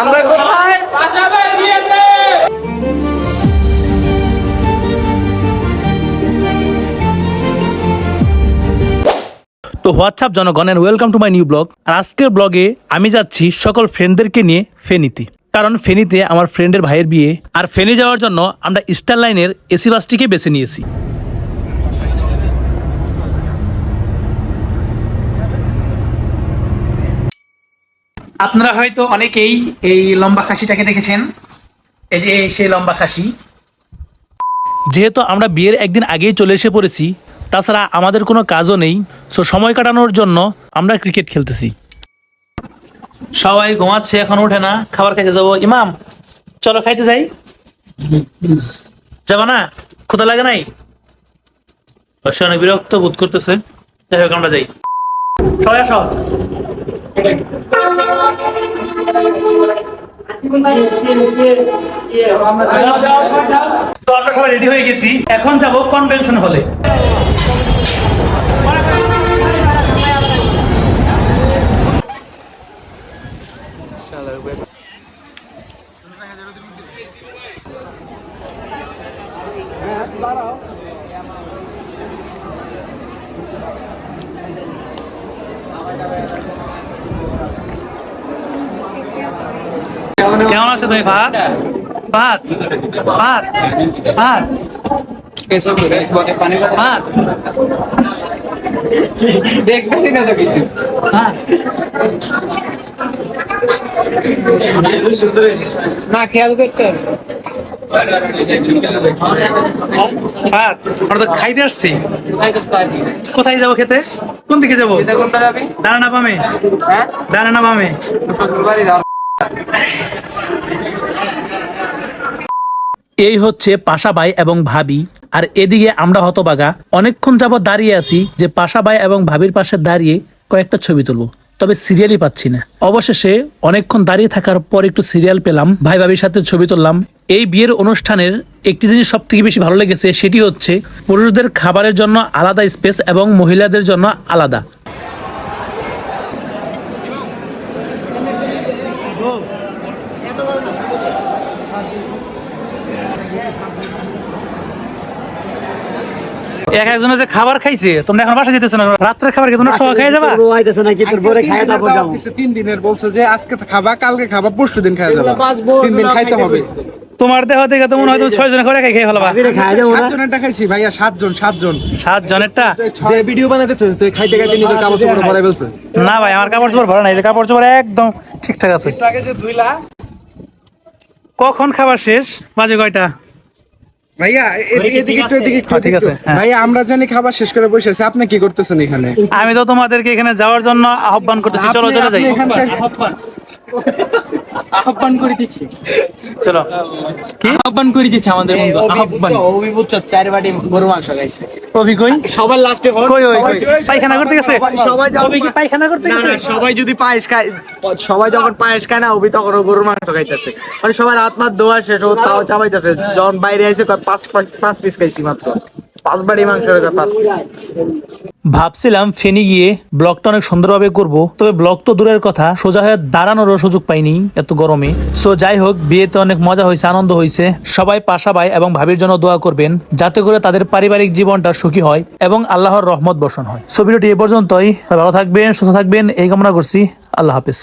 আমরা কোথায়? তো হোয়াটসঅ্যাপ জনগণের welcome to my new blog আর আজকের ব্লগে আমি যাচ্ছি সকল ফ্রেন্ডদেরকে নিয়ে ফেনীতে। কারণ ফেনীতে আমার ফ্রেন্ডের ভাইয়ের বিয়ে। আর ফেনী যাওয়ার জন্য আমরা স্টার লাইনের এসি বাসটিকে বেছে নিয়েছি। আপনারা হয়তো অনেকেই এই লম্বা খাসিটাকে দেখেছেন। এই যে সেই লম্বা খাসি। যেহেতু আমরা বিয়ের একদিন আগেই চলে এসে পড়েছি তাছাড়া আমাদের কোনো কাজও নেই সো সময় কাটানোর জন্য আমরা ক্রিকেট খেলতেছি। সবাই ঘুমাচ্ছে এখন ওঠে না খাবার খাইতে যাব। ইমাম চলো খাইতে যাই। যাবা না? ক্ষুদা লাগে নাই? অবশ্যই অনেক বিরক্ত বোধ করতেছে। যাই হোক আমরা যাই। সবাই আসো। তো আমরা সবাই রেডি হয়ে গেছি। এখন যাব কনভেনশন হলে কেমন আছো তুমি ভাত? ভাত। ভাত। ভাত। ভাত। দেখতেছি না তো কিছু না খেয়াল করতে ভাত। আমরা তো খাইতে আসছি। কোথায় যাব খেতে? কোন দিকে যাব? খেতে কোনটা যাবি? ডানা না বামে হ্যাঁ ডানা না বামে শ্বশুরবাড়ি যাও এই হচ্ছে পাশাবাই এবং ভাবি। আর এদিকে আমরা হতবাগা। অনেকক্ষণ যাবত দাঁড়িয়ে আছি যে পাশাবাই এবং ভাবির পাশে দাঁড়িয়ে কয়েকটা ছবি তুলবো। তবে সিরিয়ালই পাচ্ছি না। অবশেষে অনেকক্ষণ দাঁড়িয়ে থাকার পর একটু সিরিয়াল পেলাম। ভাই ভাবির সাথে ছবি তুললাম। এই বিয়ের অনুষ্ঠানের একটি জিনিস সব থেকে বেশি ভালো লেগেছে সেটি হচ্ছে পুরুষদের খাবারের জন্য আলাদা স্পেস এবং মহিলাদের জন্য আলাদা। এক একজনের যে খাবার খাইছে তোমরা এখন বাসা যেতেছো না? রাত্রের খাবার কি তোমরা সবাই খাই যাবা? আইতেছে নাকি তোর পরে খাই তারপর যাব তিন দিনের বলছে যে আজকে খাবা কালকে খাবা পরশু দিন খাওয়া যাবে। তিন দিন খাইতে হবে। তোমার দেহ থেকে তো মনে হয় তুমি ছয় জনে করে খেয়ে ফেলাবা। খাই যাব সাতজনেরটা খাইছি ভাইয়া সাতজন সাতজন। সাত জনেরটা যে ভিডিও বানাইতেছে তুই খাইতে খাইতে নিজের কাপড় চোপড় পরাই ফেলছে। না ভাই আমার কাপড় চোপড় ভরা নাই যে কাপড় চোপড় একদম ঠিকঠাক আছে। আগে যে ধুইলা কখন খাবার শেষ? বাজে কয়টা? ভাইয়া হ্যাঁ, ঠিক আছে, হ্যাঁ। ভাইয়া আমরা জানি খাবার শেষ করে বসে আছি আপনি কি করতেছেন এখানে? আমি তো তোমাদেরকে এখানে যাওয়ার জন্য আহ্বান করতেছি চলো চলে যাই। আহ্বান করে দিচ্ছি। চলো কি? আহ্বান করে দিচ্ছি আমাদের বন্ধু আহ্বান। অভিভূত চার বাটি গরু মাংস খাইছে। কবি কই? সবার লাস্টে কই ওই পায়খানা করতে গেছে? সবাই কবি কি পায়খানা করতে গেছে না সবাই যদি পায়েস খায় সবাই যখন পায়েস খায় না অভি তখন ও গরুর মাংস খাইতেছে। মানে সবার আত্মার দোয়া শেষ ও তাও চাবাইতেছে। যখন বাইরে আইছে কয় পাঁচ পাঁচ- পাঁচ পিস খাইছি মাত্র। ভাবছিলাম ফেনি গিয়ে ব্লগটা অনেক সুন্দরভাবে করব, তবে ব্লগ তো দূরের কথা, সোজা হয়ে দাঁড়ানোরও সুযোগ পাইনি এত গরমে। সো যাই হোক, বিয়েতে অনেক মজা হয়েছে, আনন্দ হয়েছে। সবাই পাশাবাই এবং ভাবির জন্য দোয়া করবেন, যাতে করে তাদের পারিবারিক জীবনটা সুখী হয় এবং আল্লাহর রহমত বর্ষণ হয়। সো ভিডিওটি এ পর্যন্তই। ভালো থাকবেন, সুস্থ থাকবেন, এই কামনা করছি। আল্লাহ হাফিজ।